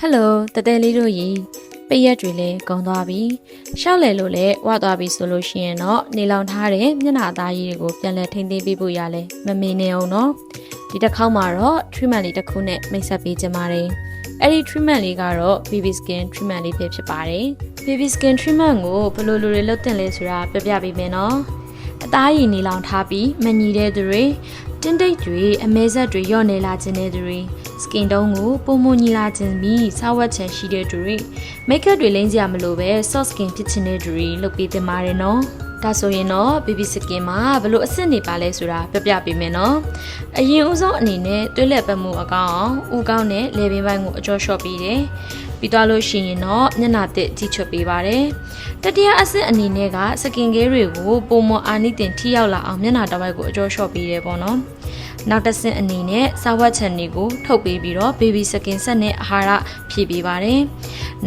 ဟယ်လိုတတဲလေးတို့ရေပိတ်ရက်တွေလည်းကုန်သွားပြီရှောက်လေလို့လည်းဝသွားပြီဆိုလို့ရှိရင်တော့နေလောင်ထားတဲ့မျက်နှာသားကြီးတွေကိုပြန်လဲထိမ့်သိမ်းပေးဖို့ရလဲမမေနေအောင်နော်ဒီတစ်ခေါက်မှာတော့ treatment လေးတစ်ခုနဲ့မိတ်ဆက်ပေးကြပါတယ်အဲ့ဒီ treatment လေးကတော့ baby skin treatment လေးပဲဖြစ်ပါတယ် baby skin treatment ကိုဘယ်လိုလိုတွေလုပ်တင်လဲဆိုတာပြပြပေးမယ်နော်အသားရည်နေလောင်ထားပြီးမညီတဲ့သူတွေတင်းတိတ်တွေအမဲဆက်တွေညော့နေလာခြင်းတဲ့သူတွေ skin တုံးကိုပုံမညီလာခြင်းပြီးစာဝတ်ချန်ရှိတဲ့သူတွေ make up တွေလိမ့်စရာမလိုပဲ soft skin ဖြစ်ခြင်းတဲ့သူတွေလုပ်ပေးတင်ပါတယ်နော် ဒါဆိုရင်တော့ baby skin မှာဘယ်လိုအဆင့်နေပါလဲဆိုတာပြပြပေးမယ်နော်အရင်ဦးဆုံးအနေနဲ့တွဲလက်ပတ်မှုအကောင်အောင်ဦးကောင်းနဲ့လေပင်ပိုင်းကိုအကျော်လျှော့ပေးတယ်ပြီးသွားလို့ရှိရင်တော့မျက်နှာတစ်ကြီးချွတ်ပေးပါတယ်တတိယအဆင့်အနေနဲ့ကစကင်ကဲတွေကိုပုံမအာနိတင်ထိရောက်လာအောင်မျက်နှာတစ်ဝိုက်ကိုအကျော်လျှော့ပေးတယ်ပေါ့နော်နောက်တစ်ဆင့်အနေနဲ့စာဝတ်ချန်တွေကိုထုတ်ပေးပြီးတော့ baby skin ဆက်နဲ့အာဟာရဖြည့်ပေးပါတယ်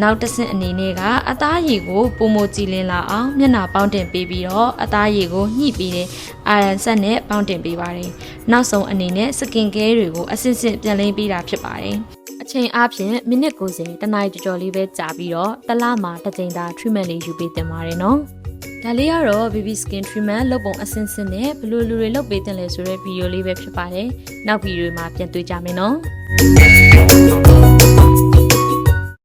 နောက်တစ်ဆင့်အနေနဲ့ကအသားရည်ကိုပုံမကြည်လင်လာအောင်မျက်နှာပေါင်းတင်ပေးပြီးတော့အသားရည်ကိုညှိပြီးတဲ့အာရန်ဆက်နဲ့ပေါင်းတင်ပေးပါတယ်နောက်ဆုံးအနေနဲ့စကင်ကဲတွေကိုအစစ်စစ်ပြန်လင်းပေးတာဖြစ်ပါတယ်အချိန်အားဖြင့်မိနစ်90တနားရီကြော်လေးပဲကြာပြီးတော့တစ်လမှာတစ်ကြိမ်သာ treatment လေးယူပေးတင်ပါတယ်နော်ဒါလေးကတော့ baby skin treatment လုပ်ပုံအစင်းစင်းနဲ့ဘယ်လိုလူတွေလုပ်ပေးတင်လဲဆိုတဲ့ဗီဒီယိုလေးပဲဖြစ်ပါတယ်။နောက်ဗီဒီယိုမှာပြန်တွေ့ကြမယ်နော်။